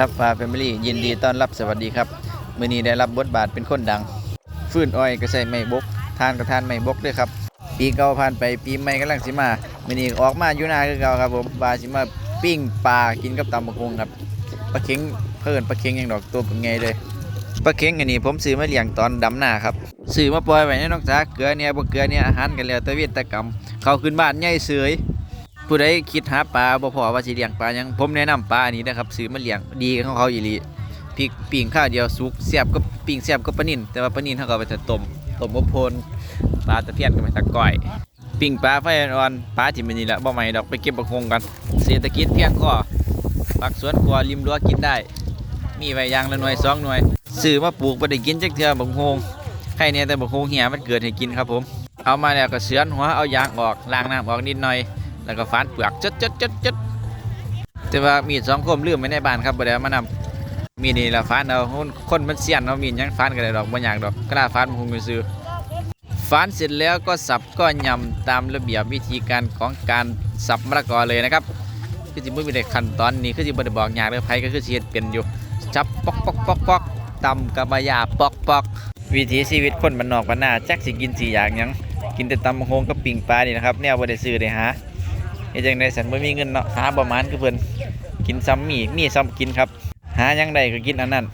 ทับฟ้าแฟมิลี่ยินดีต้อนรับสวัสดีครับมื้อนี้ได้รับบทบาทเป็นคนดัง ฟื้นอ้อยก็ใส่ไม้บกทานก็ทานไม้บกด้วยครับ ปีเก่าผ่านไปปีใหม่กำลังสิมามื้อนี้ออกมาอยู่นาคือเก่าครับผมว่าสิมาปิ้งปลากินกับตำบักฮงครับปลาเค็งเพิ่นปลาเค็งอย่างดอกตัวเป็นไงเลยปลาเค็งอันนี้ผมซื้อมาเลี้ยงตอนดำนาครับซื้อมาปล่อยไว้ในนอกจากเกลือเนี่ยบ่เกลือเนี่ยอาหารกันแล้วแต่เวทต่กรรมเขาขึ้นบ้านใหญ่เสย ผู้ใดคิดหาปลาบ่พอว่าสิเลี้ยงปลายังผมแนะนำปลาอันนี้นะครับซื้อมาเลี้ยงดีของเขาอีหลีพริกปิ่งข้าวเดียวสุกแซ่บก็ปิ่งแซ่บก็ปลานิ่นแต่ว่าปลานิ่นเขาก็เอาไปแต่ต้มต้มอบพนปลาตะเพียนก็ไปตะก้อยปิ่งปลาไฟอ่อนปลาที่มันนี่ละบ่ใหม่ดอกไปเก็บบักฮงกันเศรษฐกิจเพียงพอผักสวนครัวริมรั้วกินได้ มีไว้อย่างละหน่วยสองหน่วยซื้อมาปลูกบ่ได้กินจักเทื่อบักฮงใครเนี่ยแต่บักฮงเหี่ยมันเกิดให้กินครับผม เอามาแล้วก็เสือนหัวเอายางออกล้างน้ำออกนิดหน่อย แล้วก็ฟานเปลือกจดจดจดจดแต่ว่ามีดสองคมลืมไว้ในบ้านครับบ่ได้มานำมีดนี่ละฟานเอาคนคนมันเสียนเอามีดยังฟานก็ได้ดอกบ่ยากดอกกระดาฟานมันคงซื้อฟานเสร็จแล้วก็สับก็ยำตามระเบียบวิธีการของการสับมะละกอเลยนะครับคือสิบ่มีได้ขั้นตอนนี้คือสิบ่ได้บอกยากเด้อไผก็คือสิเฮ็ดเป็นอยู่จับปอกปอกปอกปอกตำกับมายาปอกปอกวิถีชีวิตคนบ้านนอกบ้านนาจักสิกินสิอย่างยังกินแต่ตำบักโฮงกับปิ่งปลานี่นะครับแนวบ่ได้ซื้อได้หา เฮ็ดจังได๋สันบ่มีเงินเนาะหาประมาณคือเพิ่นกินซ้ำมีมีซ้ำกินครับ หาหยังใดก็กินอันนั้น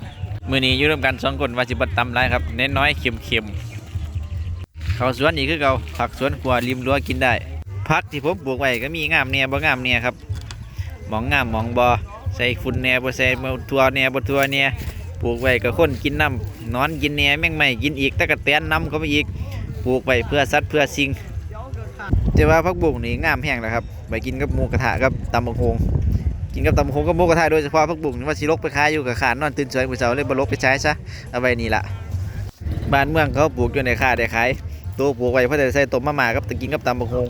มื้อนี้อยู่ร่วมกันสองคนว่าสิบ่ตำหลายครับเน้นน้อยเค็มๆเข้าสวนอีกคือเก่าผักสวนครัวริมรั้วกินได้ผักที่ผมปลูกไว้ก็มีงามแน่บ่งามแน่ครับหมองงามหมองบ่ใส่ฝุ่นแน่บ่ใส่ทั่วแน่บ่ทั่วแน่ปลูกไว้ก็คนกินน้ำนอนกินแน่แมงไหม้กินอีกตะกะแตนนํเข้าไปอีกปลูกไว้เพื่อสัตว์เพื่อสิ่ง แต่ว่าพักบุ้งนี่งามแห้งแล้วครับไปกินกับหมูกระทะกับตำบักโฮงกินกับตำบักโฮงกับหมูกระทะโดยเฉพาะพักบุ้งนี่ว่าสิลกไปขายอยู่กับขานนอนตื่นสวยมือเช้าเลยบลกไปใช้ซะเอาไว้นี่ละบ้านเมืองเขาปลูกอยู่ในค่าได้ขายตัวปลูกไว้เพื่อจะใส่ต้มมาม่ากับตะกินกับตำบักโฮง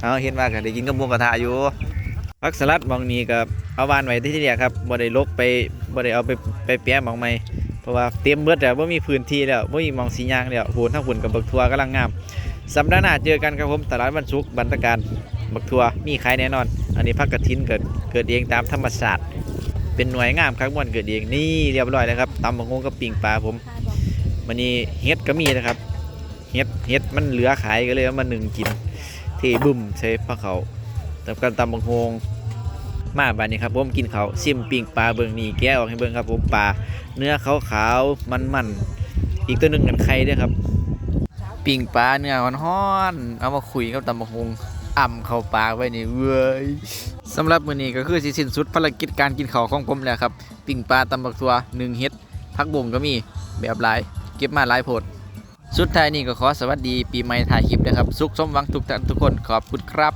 เอาเห็นว่าก็ได้กินกับหมูกระทะอยู่ผักสลัดมองนี้ก็เอาวานไว้ที่เดียครับบ่ได้ลกไปบ่ได้เอาไปไปแปะหมองใหม่เพราะว่าเต็มเบิดแล้วบ่มีพื้นที่แล้วบ่มีมองสีย่างแล้วโหนทั้งฝุ่นกับบักทั่วกำลังงาม สัปดาห์หน้าเจอกันครับผมตลาดวันศุกร์บรรตการบักทัวมีขายแน่นอน อันนี้พักกระถินเกิดเกิดเองตามธรรมศาสตร์เป็นหน่วยงามครับม่วนเกิดเองนี่เรียบร้อยแล้วครับตำบักงงกับปิ่งปลาผมวันนี้เฮ็ดก็มีนะครับเฮ็ดเฮ็ดมันเหลือขายก็เลยเอามาหนึ่งกินเทบึ้มใช้ผ้าเขาทำการตำบักงงมาบานนี้ครับผมกินเขาซิมปิ่งปลาเบิงนี่แกะออกให้เบิงครับผมปลาเนื้อขาวขาวมันมันๆอีกตัวหนึ่งกันไข่ด้วยครับ ปิ่งปลาเนื้อฮ้อนๆเอามาคุยกับตำบักฮงอ่ำเข้าปากไว้นี่เว้ยสำหรับมื้อนี้ก็คือสิสิ้นสุดภารกิจการกินข้าวของผมแล้วครับ ปิ่งปลาตำบักตัวหนึ่งเฮ็ดพักบ่งก็มีแบบหลาย เก็บมาหลายโพดสุดท้ายนี้ก็ขอสวัสดีปีใหม่ถ่ายคลิปนะครับ สุขสมหวังทุกท่านทุกคนขอบคุณครับ